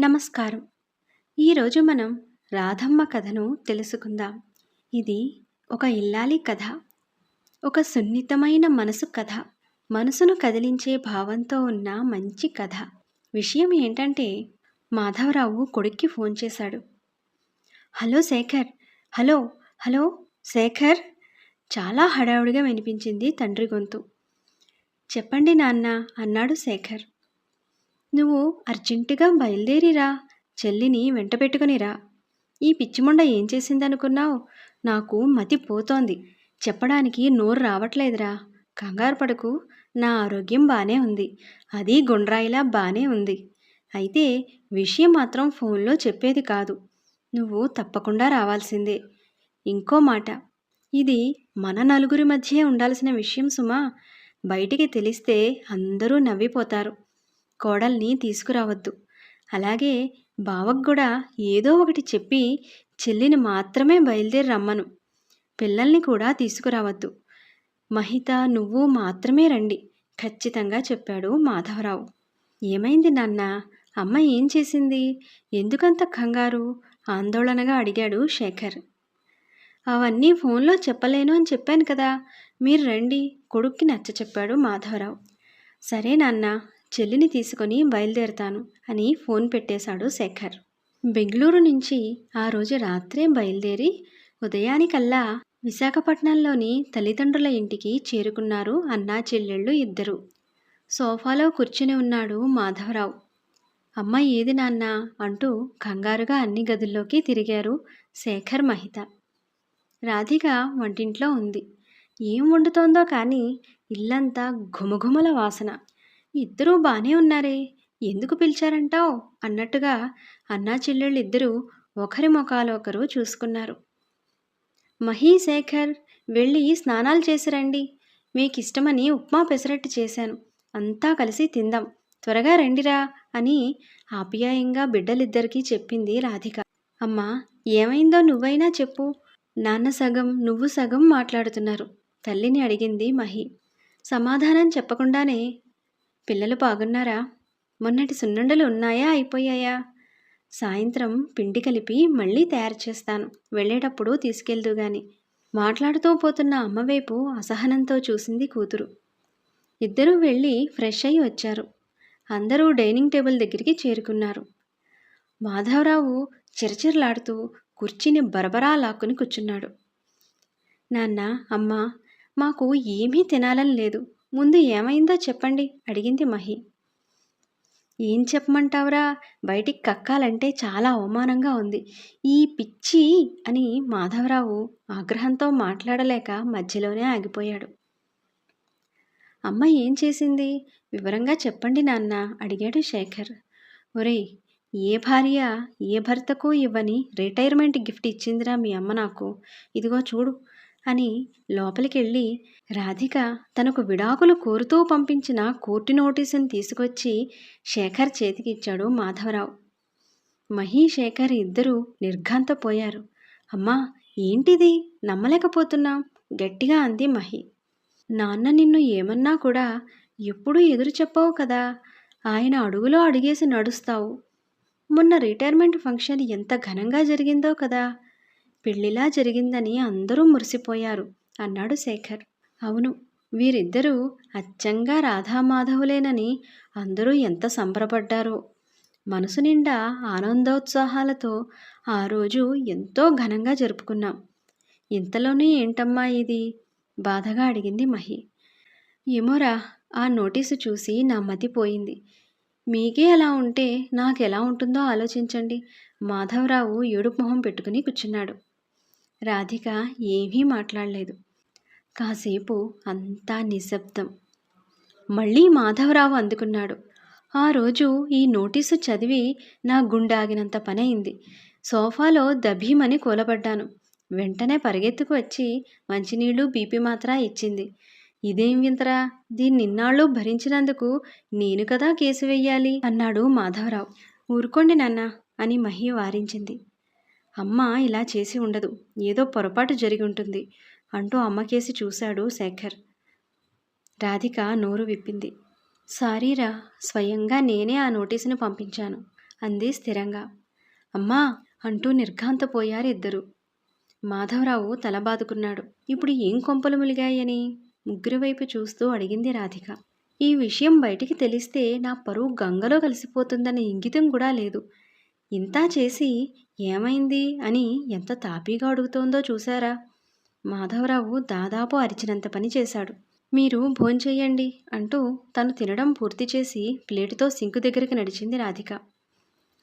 నమస్కారం. ఈరోజు మనం రాధమ్మ కథను తెలుసుకుందాం. ఇది ఒక ఇల్లాలి కథ. ఒక సున్నితమైన మనసు కథ. మనసును కదిలించే భావంతో ఉన్న మంచి కథ. విషయం ఏంటంటే మాధవరావు కొడుక్కి ఫోన్ చేశాడు. Hello Shekhar. Hello. Hello Shekhar. చాలా హడావుడిగా వినిపించింది తండ్రి గొంతు. చెప్పండి నాన్న అన్నాడు శేఖర్. నువ్వు అర్జెంటుగా బయలుదేరిరా చెల్లిని వెంట పెట్టుకునిరా ఈ పిచ్చిమొండ ఏం చేసిందనుకున్నావు? నాకు మతి పోతోంది. చెప్పడానికి నోరు రావట్లేదురా. కంగారు పడకు. నా ఆరోగ్యం బాగానే ఉంది. అది గుండ్రాయిలా బాగానే ఉంది. అయితే విషయం మాత్రం ఫోన్లో చెప్పేది కాదు. నువ్వు తప్పకుండా రావాల్సిందే. ఇంకో మాట. ఇది మన నలుగురి మధ్యే ఉండాల్సిన విషయం సుమా. బయటికి తెలిస్తే అందరూ నవ్విపోతారు. కోడల్ని తీసుకురావద్దు. అలాగే బావకు కూడా ఏదో ఒకటి చెప్పి చెల్లిని మాత్రమే బయలుదేరి రమ్మను. పిల్లల్ని కూడా తీసుకురావద్దు. మహిత నువ్వు మాత్రమే రండి ఖచ్చితంగా చెప్పాడు మాధవరావు. ఏమైంది నాన్న? అమ్మ ఏం చేసింది? ఎందుకంత కంగారు? ఆందోళనగా అడిగాడు శేఖర్. అవన్నీ ఫోన్లో చెప్పలేను అని చెప్పాను కదా మీరు రండి కొడుక్కి నచ్చ చెప్పాడు మాధవరావు. సరే నాన్న చెల్లిని తీసుకొని బయలుదేరతాను అని ఫోన్ పెట్టేశాడు శేఖర్. బెంగళూరు నుంచి ఆ రోజు రాత్రే బయలుదేరి ఉదయానికల్లా విశాఖపట్నంలోని తల్లిదండ్రుల ఇంటికి చేరుకున్నారు అన్నా చెల్లెళ్ళు ఇద్దరు. సోఫాలో కూర్చుని ఉన్నాడు మాధవరావు. అమ్మ ఏది నాన్న అంటూ కంగారుగా అన్ని గదుల్లోకి తిరిగారు శేఖర్ మహిత. రాధిక వంటింట్లో ఉంది. ఏం వండుతోందో కానీ ఇల్లంతా ఘుమఘుమల వాసన. ఇద్దరూ బానే ఉన్నారే. ఎందుకు పిలిచారంటావు? అన్నట్టుగా అన్నా చెల్లెళ్ళిద్దరూ ఒకరి ముఖాలు ఒకరు చూసుకున్నారు. మహీ శేఖర్ వెళ్ళి స్నానాలు చేసి రండి. మీకు ఇష్టమని ఉప్మా పెసరట్టు చేశాను. అంతా కలిసి తిందాం. త్వరగా రండిరా అని ఆప్యాయంగా బిడ్డలిద్దరికీ చెప్పింది రాధిక. అమ్మా ఏమైందో నువ్వైనా చెప్పు. నాన్న సగం నువ్వు సగం మాట్లాడుతున్నారు. తల్లిని అడిగింది మహి. సమాధానం చెప్పకుండానే పిల్లలు బాగున్నారా? మొన్నటి సున్నుండలు ఉన్నాయా? అయిపోయాయా? సాయంత్రం పిండి కలిపి మళ్ళీ తయారు చేస్తాను. వెళ్ళేటప్పుడు తీసుకెళ్దు గాని. మాట్లాడుతూ పోతున్న అమ్మవైపు అసహనంతో చూసింది కూతురు. ఇద్దరూ వెళ్ళి ఫ్రెష్ అయి వచ్చారు. అందరూ డైనింగ్ టేబుల్ దగ్గరికి చేరుకున్నారు. మాధవరావు చిరచిరలాడుతూ కుర్చీని బరబరా లాక్కుని కూర్చున్నాడు. నాన్న అమ్మ మాకు ఏమీ తినాలని లేదు. ముందు ఏమైందో చెప్పండి అడిగింది మహి. ఏం చెప్పమంటావురా? బయటికి కక్కాలంటే చాలా అవమానంగా ఉంది. ఈ పిచ్చి అని మాధవరావు ఆగ్రహంతో మాట్లాడలేక మధ్యలోనే ఆగిపోయాడు. అమ్మ ఏం చేసింది? వివరంగా చెప్పండి నాన్న అడిగాడు శేఖర్. ఒరేయ్ ఏ భార్య ఏ భర్తకు ఇవ్వని రిటైర్మెంట్ గిఫ్ట్ ఇచ్చిందిరా మీ అమ్మ నాకు? ఇదిగో చూడు అని లోపలికెళ్ళి రాధిక తనకు విడాకులు కోరుతూ పంపించిన కోర్టు నోటీసును తీసుకొచ్చి శేఖర్ చేతికిచ్చాడు మాధవరావు. మహీ శేఖర్ ఇద్దరూ నిర్ఘాంతపోయారు అమ్మా ఏంటిది? నమ్మలేకపోతున్నాం. గట్టిగా అంది మహి. నాన్న నిన్ను ఏమన్నా కూడా ఎప్పుడూ ఎదురు చెప్పవు కదా. ఆయన అడుగులో అడిగేసి నడుస్తావు. మొన్న రిటైర్మెంట్ ఫంక్షన్ ఎంత ఘనంగా జరిగిందో కదా. పెళ్ళిలా జరిగిందని అందరూ మురిసిపోయారు అన్నాడు శేఖర్. అవును వీరిద్దరూ అచ్చంగా రాధామాధవులేనని అందరూ ఎంత సంబరపడ్డారో. మనసు నిండా ఆనందోత్సాహాలతో ఆ రోజు ఎంతో ఘనంగా జరుపుకున్నాం. ఇంతలోనే ఏంటమ్మా ఇది? బాధగా అడిగింది మహి. ఏమోరా ఆ నోటీసు చూసి నా మతి పోయింది. మీకే అలా ఉంటే నాకెలా ఉంటుందో ఆలోచించండి. మాధవరావు ఏడుపు మొహం పెట్టుకుని కూర్చున్నాడు. రాధిక ఏమీ మాట్లాడలేదు. కాసేపు అంతా నిశ్శబ్దం. మళ్ళీ మాధవరావు అందుకున్నాడు. ఆ రోజు ఈ నోటీసు చదివి నా గుండాగినంత పనయింది. సోఫాలో దభీమని కూలబడ్డాను. వెంటనే పరిగెత్తుకు వచ్చి మంచినీళ్ళు బీపీ మాత్ర ఇచ్చింది. ఇదేం వింతరా? దీన్ని నిన్నాళ్ళు భరించినందుకు నేను కదా కేసు వెయ్యాలి? అన్నాడు మాధవరావు. ఊరుకోండి నాన్న అని మహి వారించింది. అమ్మ ఇలా చేసి ఉండదు. ఏదో పొరపాటు జరిగి ఉంటుంది అంటూ అమ్మకేసి చూశాడు శేఖర్. రాధిక నోరు విప్పింది. సారీరా స్వయంగా నేనే ఆ నోటీసును పంపించాను అంది స్థిరంగా. అమ్మా అంటూ నిర్ఘాంతపోయారు ఇద్దరు. మాధవరావు తల బాదుకున్నాడు. ఇప్పుడు ఏం కొంపలు ములిగాయని? ముగ్గురి వైపు చూస్తూ అడిగింది రాధిక. ఈ విషయం బయటికి తెలిస్తే నా పరువు గంగలో కలిసిపోతుందనే ఇంగితం కూడా లేదు. ఇంతా చేసి ఏమైంది అని ఎంత తాపీగా అడుగుతోందో చూశారా? మాధవరావు దాదాపు అరిచినంత పని చేశాడు. మీరు భోంచెయ్యండి అంటూ తను తినడం పూర్తి చేసి ప్లేటుతో సింకు దగ్గరికి నడిచింది రాధిక.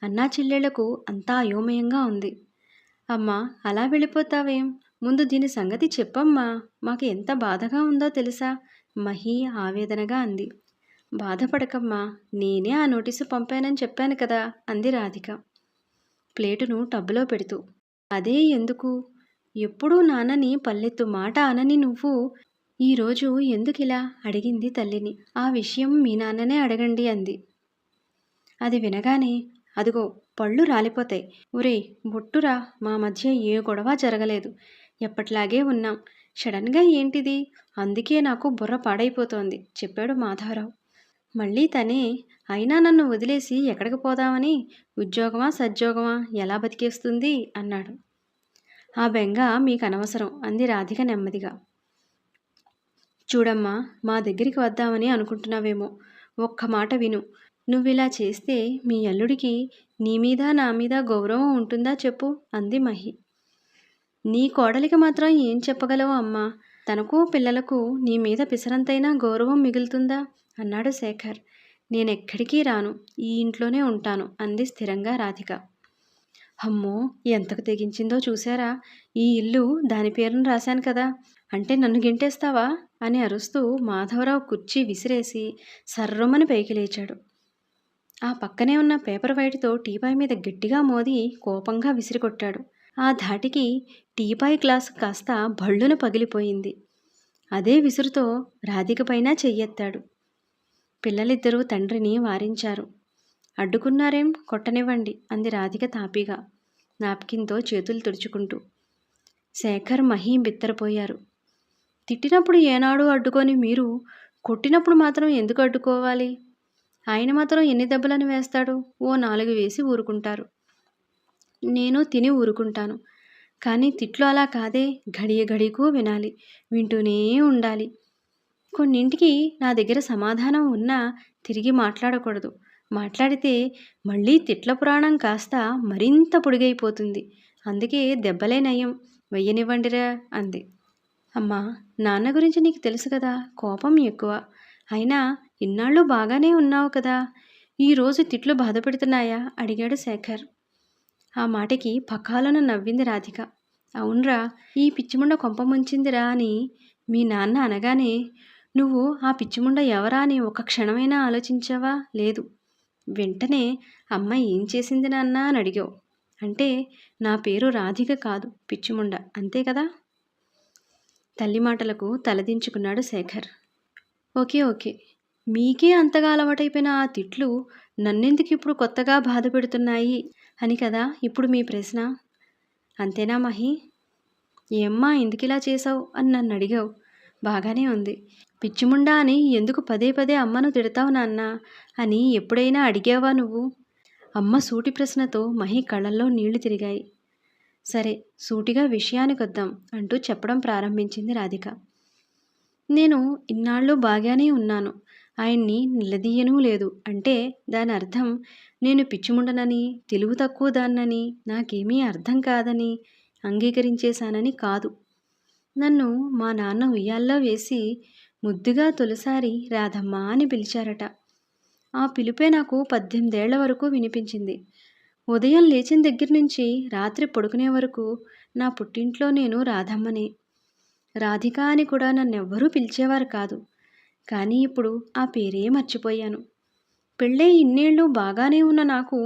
అన్నా చెల్లెళ్ళకు అంతా అయోమయంగా ఉంది. అమ్మా అలా వెళ్ళిపోతావేం? ముందు దీని సంగతి చెప్పమ్మా. మాకు ఎంత బాధగా ఉందో తెలుసా? మహి ఆవేదనగా అంది. బాధపడకమ్మా నేనే ఆ నోటీసు పంపానని చెప్పాను కదా అంది రాధిక. ప్లేటును టబ్బులో పెడుతూ అదే ఎందుకు? ఎప్పుడూ నాన్నని పల్లెత్తు మాట అనని నువ్వు. ఈరోజు ఎందుకిలా అడిగింది తల్లిని. ఆ విషయం మీ నాన్ననే అడగండి అంది. అది వినగానే అదిగో పళ్ళు రాలిపోతాయి. ఒరే బొట్టురా మా మధ్య ఏ గొడవ జరగలేదు. ఎప్పట్లాగే ఉన్నాం. సడన్గా ఏంటిది? అందుకే నాకు బుర్ర పాడైపోతోంది చెప్పాడు మాధవరావు. మళ్ళీ తనే అయినా నన్ను వదిలేసి ఎక్కడికి పోదామని? ఉద్యోగమా సద్యోగమా? ఎలా బతికేస్తుంది? అన్నాడు. ఆ బెంగ మీకు అనవసరం అంది రాధిక నెమ్మదిగా. చూడమ్మా మా దగ్గరికి వద్దామని అనుకుంటున్నావేమో. ఒక్క మాట విను. నువ్విలా చేస్తే మీ అల్లుడికి నీ మీద నా మీద గౌరవం ఉంటుందా చెప్పు అంది మహి. నీ కోడలికి మాత్రం ఏం చెప్పగలవు అమ్మా? తనకు పిల్లలకు నీ మీద పిసరంతైనా గౌరవం మిగులుతుందా? అన్నాడు శేఖర్. నేనెక్కడికి రాను? ఈ ఇంట్లోనే ఉంటాను అంది స్థిరంగా రాధిక. అమ్మో ఎంతకు తెగించిందో చూసారా ఈ ఇల్లు దాని పేరును రాశాను కదా. అంటే నన్ను గింటేస్తావా? అని అరుస్తూ మాధవరావు కుర్చీ విసిరేసి సర్రమని పైకి లేచాడు. ఆ పక్కనే ఉన్న పేపర్ వైట్తో టీపాయ్ మీద గట్టిగా మోది కోపంగా విసిరికొట్టాడు. ఆ ధాటికి టీపాయ్ గ్లాస్ కాస్త భళ్ళున పగిలిపోయింది. అదే విసురుతో రాధిక పైన చెయ్యెత్తాడు. పిల్లలిద్దరూ తండ్రిని వారించారు. అడ్డుకున్నారేం? కొట్టనివ్వండి అంది రాధిక తాపీగా నాప్కిన్తో చేతులు తుడుచుకుంటూ. శేఖర్ మహీ బిత్తరపోయారు. తిట్టినప్పుడు ఏనాడు అడ్డుకొని మీరు కొట్టినప్పుడు మాత్రం ఎందుకు అడ్డుకోవాలి? ఆయన మాత్రం ఎన్ని దెబ్బలను వేస్తాడు? ఓ నాలుగు వేసి ఊరుకుంటారు. నేను తిని ఊరుకుంటాను. కానీ తిట్లు అలా కాదే ఘడియ ఘడికూ వినాలి వింటూనే ఉండాలి. కొన్నింటికి నా దగ్గర సమాధానం ఉన్నా తిరిగి మాట్లాడకూడదు. మాట్లాడితే మళ్ళీ తిట్ల పురాణం కాస్త మరింత పొడిగైపోతుంది. అందుకే దెబ్బలే నయం. వెయ్యనివ్వండిరా అంది. అమ్మా నాన్న గురించి నీకు తెలుసు కదా కోపం ఎక్కువ. అయినా ఇన్నాళ్ళు బాగానే ఉన్నావు కదా ఈరోజు తిట్లు బాధపెడుతున్నాయా? అడిగాడు శేఖర్. ఆ మాటకి పకాలను నవ్వింది రాధిక. అవునరా ఈ పిచ్చిముండ కొంప ముంచిందిరా అని మీ నాన్న అనగానే నువ్వు ఆ పిచ్చిముండ ఎవరా అని ఒక క్షణమైనా ఆలోచించావా? లేదు. వెంటనే అమ్మ ఏం చేసింది నాన్న అని అడిగావు. అంటే నా పేరు రాధిక కాదు పిచ్చిముండ. అంతే కదా? తల్లి మాటలకు తలదించుకున్నాడు శేఖర్. Okay okay. మీకే అంతగా అలవాటైపోయిన ఆ తిట్లు నన్నెందుకు ఇప్పుడు కొత్తగా బాధ పెడుతున్నాయి అని కదా ఇప్పుడు మీ ప్రశ్న? అంతేనా మహి? ఏమ్మా ఎందుకిలా చేసావు అని నన్ను అడిగావు బాగానే ఉంది. పిచ్చిముండా అని ఎందుకు పదే పదే అమ్మను తిడతావు నాన్న? అని ఎప్పుడైనా అడిగావా నువ్వు? అమ్మ సూటి ప్రశ్నతో మహి కళ్ళల్లో నీళ్ళు తిరిగాయి. సరే సూటిగా విషయానికి వద్దాం అంటూ చెప్పడం ప్రారంభించింది రాధిక. నేను ఇన్నాళ్ళు బాగానే ఉన్నాను. ఆయన్ని నిలదీయనూ లేదు. అంటే దాని అర్థం నేను పిచ్చిముండనని తెలివి తక్కువ దాన్నని నాకేమీ అర్థం కాదని అంగీకరించేశానని కాదు. నన్ను మా నాన్న ఉయ్యాల్లో వేసి ముద్దుగా తొలిసారి రాధమ్మ అని పిలిచారట. ఆ పిలిపే నాకు పద్దెనిమిదేళ్ళ వరకు వినిపించింది. ఉదయం లేచిన దగ్గర నుంచి రాత్రి పడుకునే వరకు నా పుట్టింట్లో నేను రాధమ్మనే. రాధిక అని కూడా నన్నెవ్వరూ పిలిచేవారు కాదు. కానీ ఇప్పుడు ఆ పేరే మర్చిపోయాను. పెళ్ళే ఇన్నేళ్ళు బాగానే ఉన్న నాకు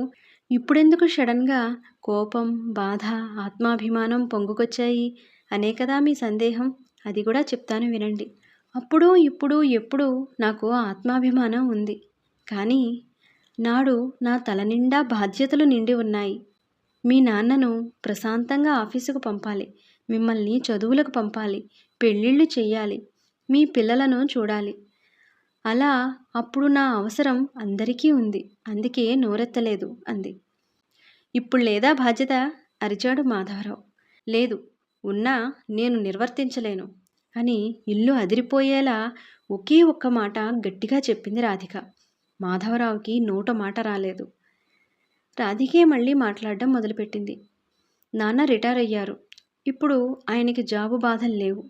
ఇప్పుడెందుకు సడన్గా కోపం బాధ ఆత్మాభిమానం పొంగుకొచ్చాయి అనే కదా మీ సందేహం? అది కూడా చెప్తాను వినండి. అప్పుడు ఇప్పుడు ఎప్పుడు నాకు ఆత్మాభిమానం ఉంది. కానీ నాడు నా తల నిండా బాధ్యతలు నిండి ఉన్నాయి. మీ నాన్నను ప్రశాంతంగా ఆఫీసుకు పంపాలి. మిమ్మల్ని చదువులకు పంపాలి. పెళ్ళిళ్ళు చెయ్యాలి. మీ పిల్లలను చూడాలి. అలా అప్పుడు నా అవసరం అందరికీ ఉంది. అందుకే నోరెత్తలేదు అంది. ఇప్పుడు లేదా బాధ్యత? అరిచాడు మాధవరావు. లేదు. ఉన్నా నేను నిర్వర్తించలేను. అని ఇల్లు అదిరిపోయేలా ఒకే ఒక్క మాట గట్టిగా చెప్పింది రాధిక. మాధవరావుకి నోట మాట రాలేదు. రాధికే మళ్ళీ మాట్లాడడం మొదలుపెట్టింది. నాన్న రిటైర్ అయ్యారు. ఇప్పుడు ఆయనకి జాబు బాధలు లేవు.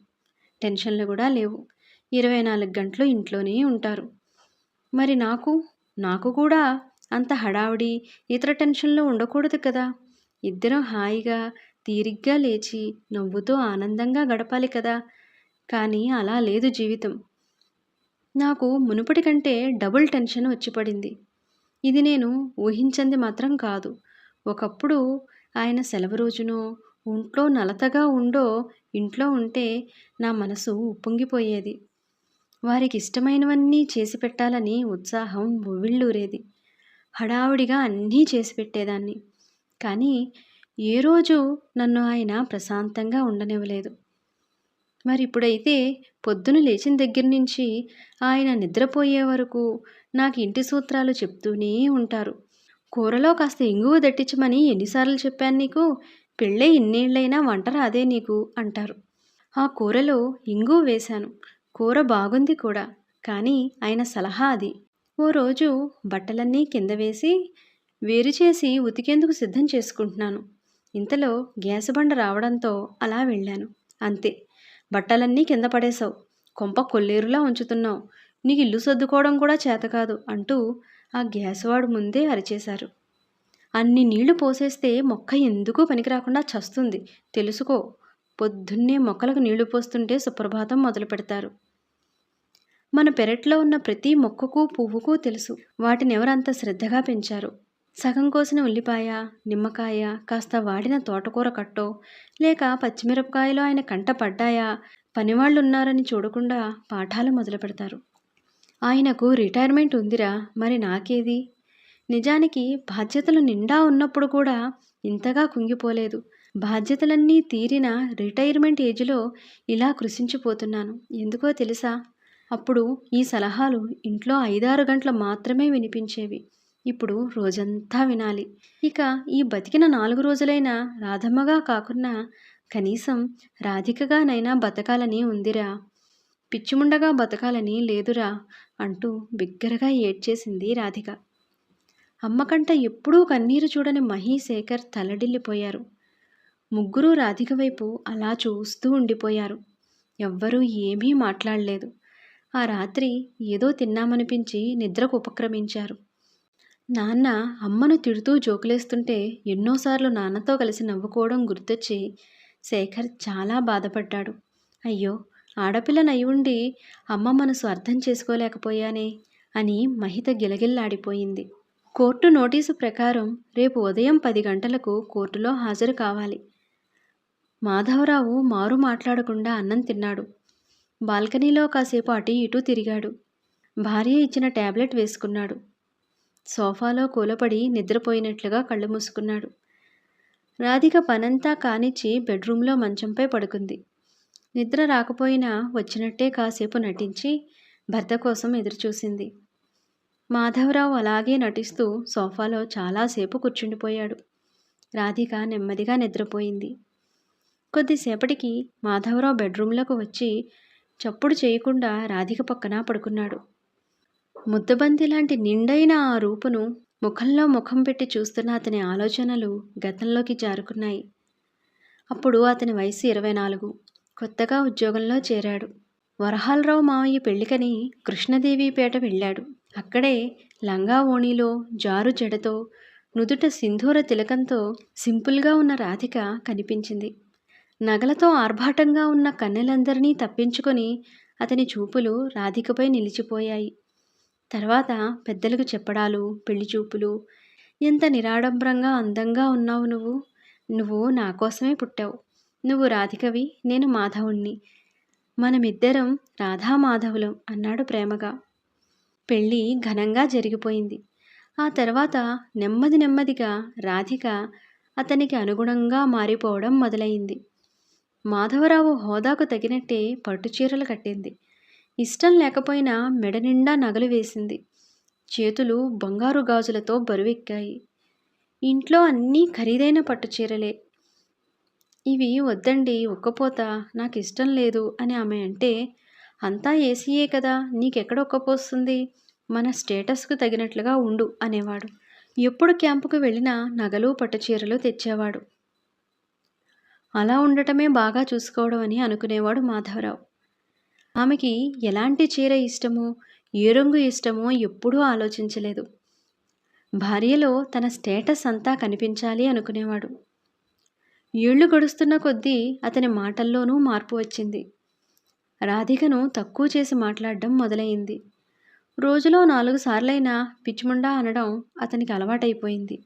టెన్షన్లు కూడా లేవు. ఇరవై నాలుగు గంటలు ఇంట్లోనే ఉంటారు. మరి నాకు? నాకు కూడా అంత హడావిడి ఇతర టెన్షన్లు ఉండకూడదు కదా. ఇద్దరం హాయిగా తీరిగ్గా లేచి నవ్వుతూ ఆనందంగా గడపాలి కదా. కానీ అలా లేదు జీవితం. నాకు మునుపటి కంటే డబుల్ టెన్షన్ వచ్చి పడింది. ఇది నేను ఊహించింది మాత్రం కాదు. ఒకప్పుడు ఆయన సెలవు రోజునో ఒంట్లో నలతగా ఉండో ఇంట్లో ఉంటే నా మనసు ఉప్పొంగిపోయేది. వారికి ఇష్టమైనవన్నీ చేసి పెట్టాలని ఉత్సాహం ఉవ్విళ్ళూరేది హడావుడిగా అన్నీ చేసి పెట్టేదాన్ని. కానీ ఏ రోజు నన్ను ఆయన ప్రశాంతంగా ఉండనివ్వలేదు. మరి ఇప్పుడైతే పొద్దున లేచిన దగ్గర నుంచి ఆయన నిద్రపోయే వరకు నాకు ఇంటి సూత్రాలు చెప్తూనే ఉంటారు. కూరలో కాస్త ఇంగువ దట్టించమని ఎన్నిసార్లు చెప్పాను నీకు? పెళ్ళే ఇన్నేళ్ళైనా వంట రాదే నీకు అంటారు. ఆ కూరలో ఇంగువ వేశాను. కూర బాగుంది కూడా. కానీ ఆయన సలహా అది. ఓ రోజు బట్టలన్నీ కింద వేసి వేరు చేసి ఉతికేందుకు సిద్ధం చేసుకుంటున్నాను. ఇంతలో గ్యాస్ బండ రావడంతో అలా వెళ్ళాను. అంతే. బట్టలన్నీ కింద పడేశావు. కొంప కొల్లేరులా ఉంచుతున్నావు. నీకు ఇల్లు సర్దుకోవడం కూడా చేత కాదు అంటూ ఆ గ్యాస్ వాడు ముందే అరిచేశారు. అన్ని నీళ్ళు పోసేస్తే మొక్క ఎందుకు పనికిరాకుండా చస్తుంది. తెలుసుకో పొద్దున్నే మొక్కలకు నీళ్ళు పోస్తుంటే సుప్రభాతం మొదలు పెడతారు. మన పెరట్లో ఉన్న ప్రతి మొక్కకు పువ్వుకు తెలుసు. వాటిని ఎవరంత శ్రద్ధగా పెంచారు? సగం కోసిన ఉల్లిపాయ నిమ్మకాయ కాస్త వాడిన తోటకూర కట్టో లేక పచ్చిమిరపకాయలో ఆయన కంట పడ్డాయా పనివాళ్ళు ఉన్నారని చూడకుండా పాఠాలు మొదలు పెడతారు ఆయనకు రిటైర్మెంట్ ఉందిరా మరి నాకేది? నిజానికి బాధ్యతలు నిండా ఉన్నప్పుడు కూడా ఇంతగా కుంగిపోలేదు. బాధ్యతలన్నీ తీరిన రిటైర్మెంట్ ఏజ్లో ఇలా కృషించిపోతున్నాను ఎందుకో తెలుసా? అప్పుడు ఈ సలహాలు ఇంట్లో ఐదారు గంటలు మాత్రమే వినిపించేవి. ఇప్పుడు రోజంతా వినాలి. ఇక ఈ బతికిన నాలుగు రోజులైనా రాధమ్మగా కాకున్నా కనీసం రాధికగానైనా బతకాలని ఉందిరా. పిచ్చిముండగా బతకాలని లేదురా అంటూ బిగ్గరగా ఏడ్చేసింది రాధిక. అమ్మకంట ఎప్పుడూ కన్నీరు చూడని మహీశేఖర్ తలడిల్లిపోయారు. ముగ్గురు రాధిక వైపు అలా చూస్తూ ఉండిపోయారు. ఎవ్వరూ ఏమీ మాట్లాడలేదు. ఆ రాత్రి ఏదో తిన్నామనిపించి నిద్రకు ఉపక్రమించారు. నాన్న అమ్మను తిడుతూ జోకులేస్తుంటే ఎన్నోసార్లు నాన్నతో కలిసి నవ్వుకోవడం గుర్తొచ్చి శేఖర్ చాలా బాధపడ్డాడు. అయ్యో ఆడపిల్లనయి ఉండి అమ్మ మనసు అర్థం చేసుకోలేకపోయానే అని మహిత గిలగిల్లాడిపోయింది. కోర్టు నోటీసు ప్రకారం రేపు ఉదయం పది గంటలకు కోర్టులో హాజరు కావాలి. మాధవరావు మారు మాట్లాడకుండా అన్నం తిన్నాడు. బాల్కనీలో కాసేపు అటు ఇటు తిరిగాడు. భార్య ఇచ్చిన టాబ్లెట్ వేసుకున్నాడు. సోఫాలో కూలపడి నిద్రపోయినట్లుగా కళ్ళు మూసుకున్నాడు. రాధిక పనంతా కానిచ్చి బెడ్రూమ్లో మంచంపై పడుకుంది. నిద్ర రాకపోయినా వచ్చినట్టే కాసేపు నటించి భర్త కోసం ఎదురుచూసింది. మాధవరావు అలాగే నటిస్తూ సోఫాలో చాలాసేపు కూర్చుండిపోయాడు. రాధిక నెమ్మదిగా నిద్రపోయింది. కొద్దిసేపటికి మాధవరావు బెడ్రూమ్లోకి వచ్చి చప్పుడు చేయకుండా రాధిక పక్కన పడుకున్నాడు. ముద్దబంతి లాంటి నిండైన ఆ రూపును ముఖంలో ముఖం పెట్టి చూస్తున్న అతని ఆలోచనలు గతంలోకి జారుకున్నాయి. అప్పుడు అతని వయసు ఇరవై నాలుగు. కొత్తగా ఉద్యోగంలో చేరాడు. వరహాలరావు మావయ్య పెళ్ళికని కృష్ణదేవిపేట వెళ్ళాడు. అక్కడే లంగా ఓణిలో జారు జడతో నుదుట సింధూర తిలకంతో సింపుల్గా ఉన్న రాధిక కనిపించింది. నగలతో ఆర్భాటంగా ఉన్న కన్నెలందరినీ తప్పించుకొని అతని చూపులు రాధికపై నిలిచిపోయాయి. తర్వాత పెద్దలకు చెప్పడాలు పెళ్ళి చూపులు. ఎంత నిరాడంబరంగా అందంగా ఉన్నావు నువ్వు. నువ్వు నా కోసమే పుట్టావు. నువ్వు రాధికవి నేను మాధవుణ్ణి. మనమిద్దరం రాధా మాధవులం అన్నాడు ప్రేమగా. పెళ్ళి ఘనంగా జరిగిపోయింది. ఆ తర్వాత నెమ్మది నెమ్మదిగా రాధిక అతనికి అనుగుణంగా మారిపోవడం మొదలైంది. మాధవరావు హోదాకు తగినట్టే పట్టుచీరలు కట్టింది. ఇష్టం లేకపోయినా మెడ నిండా నగలు వేసింది. చేతులు బంగారు గాజులతో బరువెక్కాయి. ఇంట్లో అన్నీ ఖరీదైన పట్టు చీరలే. ఇవి వద్దండి ఒక్కపోత నాకు ఇష్టం లేదు అని ఆమె అంటే అంతా ఏసీయే కదా నీకెక్కడ ఒక్కపోస్తుంది మన స్టేటస్కు తగినట్లుగా ఉండు అనేవాడు. ఎప్పుడు క్యాంపుకు వెళ్ళినా నగలు పట్టుచీరలు తెచ్చేవాడు. అలా ఉండటమే బాగా చూసుకోవడం అని అనుకునేవాడు మాధవరావు. ఆమెకి ఎలాంటి చీర ఇష్టమో? ఏ రంగు ఇష్టమో ఎప్పుడూ ఆలోచించలేదు. భార్యలో తన స్టేటస్ అంతా కనిపించాలి అనుకునేవాడు. ఏళ్ళు గడుస్తున్న కొద్దీ అతని మాటల్లోనూ మార్పు వచ్చింది. రాధికను తక్కువ చేసి మాట్లాడడం మొదలైంది. రోజులో నాలుగు సార్లైనా పిచ్చిముండా అనడం అతనికి అలవాటైపోయింది.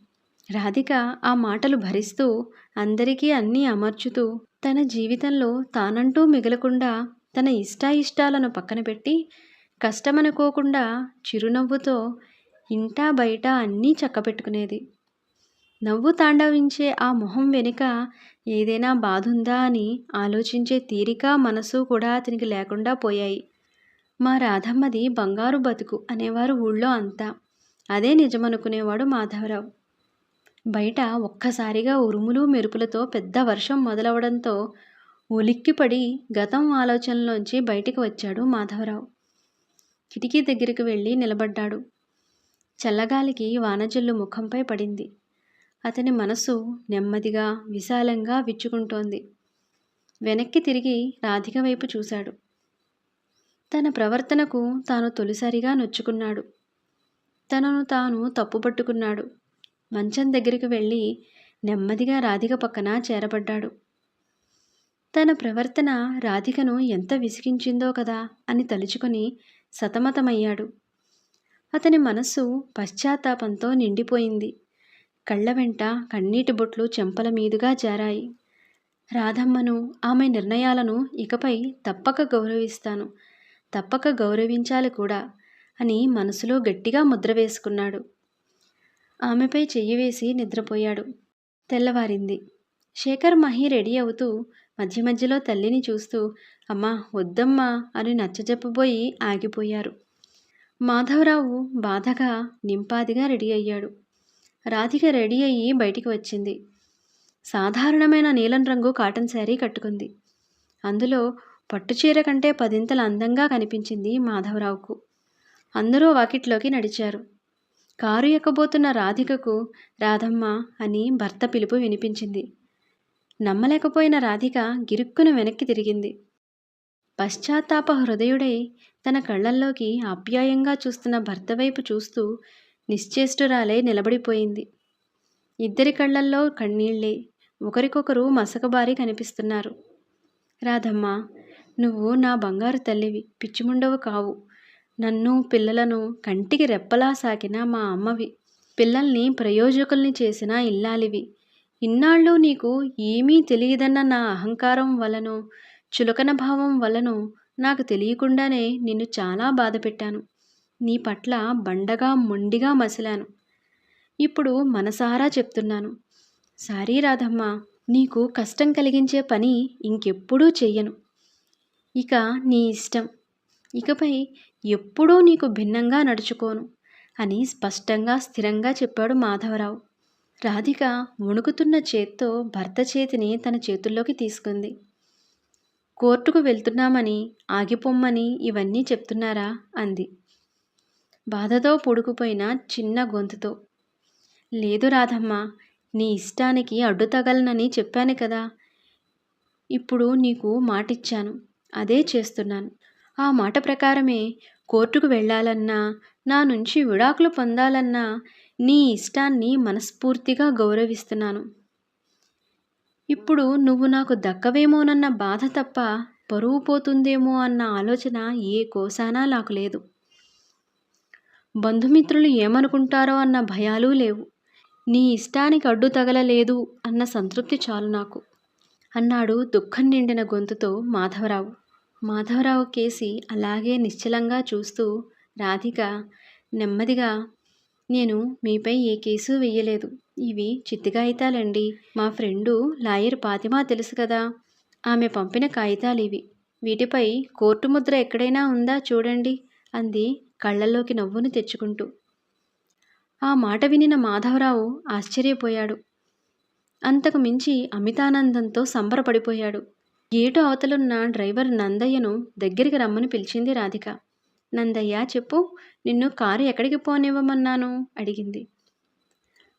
రాధిక ఆ మాటలు భరిస్తూ అందరికీ అన్నీ అమర్చుతూ తన జీవితంలో తానంటూ మిగలకుండా తన ఇష్టాయిష్టాలను పక్కన పెట్టి కష్టమనుకోకుండా చిరునవ్వుతో ఇంటా బయట అన్నీ చక్కపెట్టుకునేది. నవ్వు తాండవించే ఆ మొహం వెనుక ఏదైనా బాధుందా అని ఆలోచించే తీరిక మనసు కూడా అతనికి లేకుండా పోయాయి. మా రాధమ్మది బంగారు బతుకు అనేవారు ఊళ్ళో అంతా. అదే నిజమనుకునేవాడు మాధవరావు. బయట ఒక్కసారిగా ఉరుములు మెరుపులతో పెద్ద వర్షం మొదలవడంతో ఉలిక్కిపడి గతం ఆలోచనలోంచి బయటికి వచ్చాడు మాధవరావు. కిటికీ దగ్గరికి వెళ్ళి నిలబడ్డాడు. చల్లగాలికి వానజల్లు ముఖంపై పడింది. అతని మనసు నెమ్మదిగా విశాలంగా విచ్చుకుంటోంది. వెనక్కి తిరిగి రాధిక వైపు చూశాడు. తన ప్రవర్తనకు తాను తొలిసారిగా నొచ్చుకున్నాడు. తనను తాను తప్పుపట్టుకున్నాడు. మంచం దగ్గరికి వెళ్ళి నెమ్మదిగా రాధిక పక్కన చేరబడ్డాడు. తన ప్రవర్తన రాధికను ఎంత విసిగించిందో కదా అని తలుచుకొని సతమతమయ్యాడు. అతని మనస్సు పశ్చాత్తాపంతో నిండిపోయింది. కళ్ళ వెంట కన్నీటి బొట్లు చెంపల మీదుగా జారాయి. రాధమ్మను ఆమె నిర్ణయాలను ఇకపై తప్పక గౌరవిస్తాను తప్పక గౌరవించాలి కూడా అని మనసులో గట్టిగా ముద్ర వేసుకున్నాడు. ఆమెపై చెయ్యి వేసి నిద్రపోయాడు. తెల్లవారింది. శేఖర్ మహి రెడీ అవుతూ మధ్య మధ్యలో తల్లిని చూస్తూ అమ్మా వద్దమ్మా అని నచ్చజెప్పబోయి ఆగిపోయారు. మాధవరావు బాధగా నింపాదిగా రెడీ అయ్యాడు. రాధిక రెడీ అయ్యి బయటికి వచ్చింది. సాధారణమైన నీలం రంగు కాటన్ శారీ కట్టుకుంది. అందులో పట్టుచీర కంటే పదింతలు అందంగా కనిపించింది మాధవరావుకు. అందరూ వాకిట్లోకి నడిచారు. కారు ఎక్కబోతున్న రాధికకు రాధమ్మ అని భర్త పిలుపు వినిపించింది. నమ్మలేకపోయిన రాధిక గిరుక్కున వెనక్కి తిరిగింది. పశ్చాత్తాప హృదయుడై తన కళ్ళల్లోకి ఆప్యాయంగా చూస్తున్న భర్త వైపు చూస్తూ నిశ్చేష్టురాలై నిలబడిపోయింది. ఇద్దరి కళ్ళల్లో కన్నీళ్ళే ఒకరికొకరు మసకబారి కనిపిస్తున్నారు. రాధమ్మ నువ్వు నా బంగారు తల్లివి పిచ్చిముండవు కావు. నన్ను పిల్లలను కంటికి రెప్పలా సాకిన మా అమ్మవి. పిల్లల్ని ప్రయోజకుల్ని చేసిన ఇల్లాలివి. ఇన్నాళ్ళు నీకు ఏమీ తెలియదన్న నా అహంకారం వలనో చులకన భావం వలనో నాకు తెలియకుండానే నిన్ను చాలా బాధ పెట్టాను నీ పట్ల బండగా మొండిగా మసిలాను. ఇప్పుడు మనసారా చెప్తున్నాను. సారీ రాధమ్మ నీకు కష్టం కలిగించే పని ఇంకెప్పుడూ చెయ్యను. ఇక నీ ఇష్టం. ఇకపై ఎప్పుడూ నీకు భిన్నంగా నడుచుకోను అని స్పష్టంగా స్థిరంగా చెప్పాడు మాధవరావు. రాధిక వణుకుతున్న చేత్తో భర్త చేతిని తన చేతుల్లోకి తీసుకుంది. కోర్టుకు వెళ్తున్నామని ఆగిపోమ్మని ఇవన్నీ చెప్తున్నారా? అంది. బాధతో పొడుకుపోయిన చిన్న గొంతుతో. లేదు రాధమ్మ నీ ఇష్టానికి అడ్డు తగలనని చెప్పాను కదా. ఇప్పుడు నీకు మాటిచ్చాను. అదే చేస్తున్నాను. ఆ మాట ప్రకారమే కోర్టుకు వెళ్ళాలన్నా నా నుంచి విడాకులు పొందాలన్నా నీ ఇష్టాన్ని మనస్ఫూర్తిగా గౌరవిస్తున్నాను. ఇప్పుడు నువ్వు నాకు దక్కవేమోనన్న బాధ తప్ప పరువు పోతుందేమో అన్న ఆలోచన ఏ కోసానా నాకు లేదు. బంధుమిత్రులు ఏమనుకుంటారో అన్న భయాలు లేవు. నీ ఇష్టానికి అడ్డు తగలలేదు అన్న సంతృప్తి చాలు నాకు. అన్నాడు దుఃఖం నిండిన గొంతుతో మాధవరావు. మాధవరావు కేసి అలాగే నిశ్చలంగా చూస్తూ రాధిక నెమ్మదిగా నేను మీపై ఏ కేసు వెయ్యలేదు ఇవి చిత్తి కాగితాలండి మా ఫ్రెండు లాయర్ పాతిమా తెలుసు కదా. ఆమె పంపిన కాగితాలు ఇవి వీటిపై కోర్టు ముద్ర ఎక్కడైనా ఉందా చూడండి అంది కళ్ళల్లోకి నవ్వును తెచ్చుకుంటూ. ఆ మాట వినిన మాధవరావు ఆశ్చర్యపోయాడు. అంతకు మించి అమితానందంతో సంబరపడిపోయాడు. గేటు అవతలున్న డ్రైవర్ నందయ్యను దగ్గరికి రమ్మని పిలిచింది రాధిక. నందయ్య చెప్పు నిన్ను కారు ఎక్కడికి పోనివ్వమన్నాను? అడిగింది.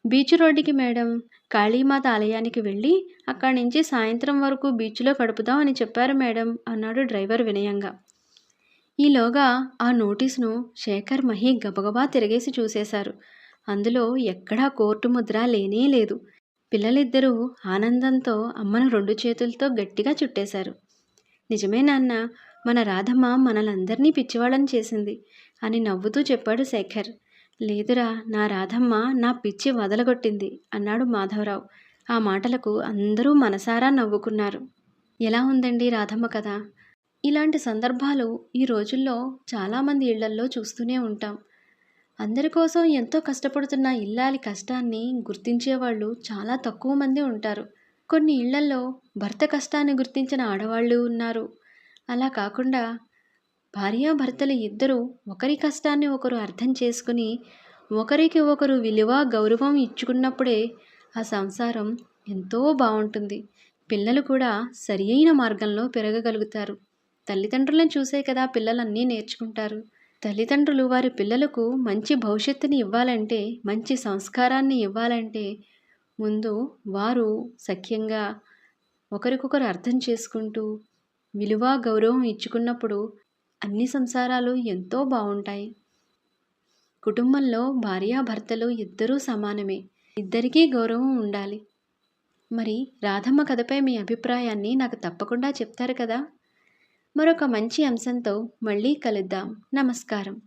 బీచ్ రోడ్డుకి మేడం. కాళీమాత ఆలయానికి వెళ్ళి అక్కడి నుంచి సాయంత్రం వరకు బీచ్లో గడుపుదాం అని చెప్పారు మేడం అన్నాడు డ్రైవర్ వినయంగా. ఈలోగా ఆ నోటీసును శేఖర్ మహి గబగబా తిరగేసి చూసేశారు. అందులో ఎక్కడా కోర్టు ముద్ర లేనే లేదు. పిల్లలిద్దరూ ఆనందంతో అమ్మను రెండు చేతులతో గట్టిగా చుట్టేశారు. నిజమే నాన్న మన రాధమ్మ మనలందరినీ పిచ్చివాళ్ళని చేసింది అని నవ్వుతూ చెప్పాడు శేఖర్. లేదురా నా రాధమ్మ నా పిచ్చి వదలగొట్టింది అన్నాడు మాధవరావు. ఆ మాటలకు అందరూ మనసారా నవ్వుకున్నారు. ఎలా ఉందండి రాధమ్మ కథ? ఇలాంటి సందర్భాలు ఈ రోజుల్లో చాలామంది ఇళ్ళల్లో చూస్తూనే ఉంటాం. అందరి కోసం ఎంతో కష్టపడుతున్న ఇల్లాలి కష్టాన్ని గుర్తించేవాళ్ళు చాలా తక్కువ మంది ఉంటారు. కొన్ని ఇళ్ళల్లో భర్త కష్టాన్ని గుర్తించిన ఆడవాళ్ళు ఉన్నారు. అలా కాకుండా భార్యాభర్తలు ఇద్దరూ ఒకరి కష్టాన్ని ఒకరు అర్థం చేసుకుని ఒకరికి ఒకరు విలువ గౌరవం ఇచ్చుకున్నప్పుడే ఆ సంసారం ఎంతో బాగుంటుంది. పిల్లలు కూడా సరి అయిన మార్గంలో పెరగగలుగుతారు. తల్లిదండ్రులను చూసే కదా పిల్లలన్నీ నేర్చుకుంటారు. తల్లిదండ్రులు వారి పిల్లలకు మంచి భవిష్యత్తుని ఇవ్వాలంటే మంచి సంస్కారాన్ని ఇవ్వాలంటే ముందు వారు సఖ్యంగా ఒకరికొకరు అర్థం చేసుకుంటూ విలువ గౌరవం ఇచ్చుకున్నప్పుడు అన్ని సంసారాలు ఎంతో బాగుంటాయి కుటుంబంలో భార్యాభర్తలు ఇద్దరూ సమానమే. ఇద్దరికీ గౌరవం ఉండాలి. మరి రాధమ్మ కథపై మీ అభిప్రాయాన్ని నాకు తప్పకుండా చెప్తారు కదా? మరొక మంచి అంశంతో మళ్ళీ కలుద్దాం. నమస్కారం.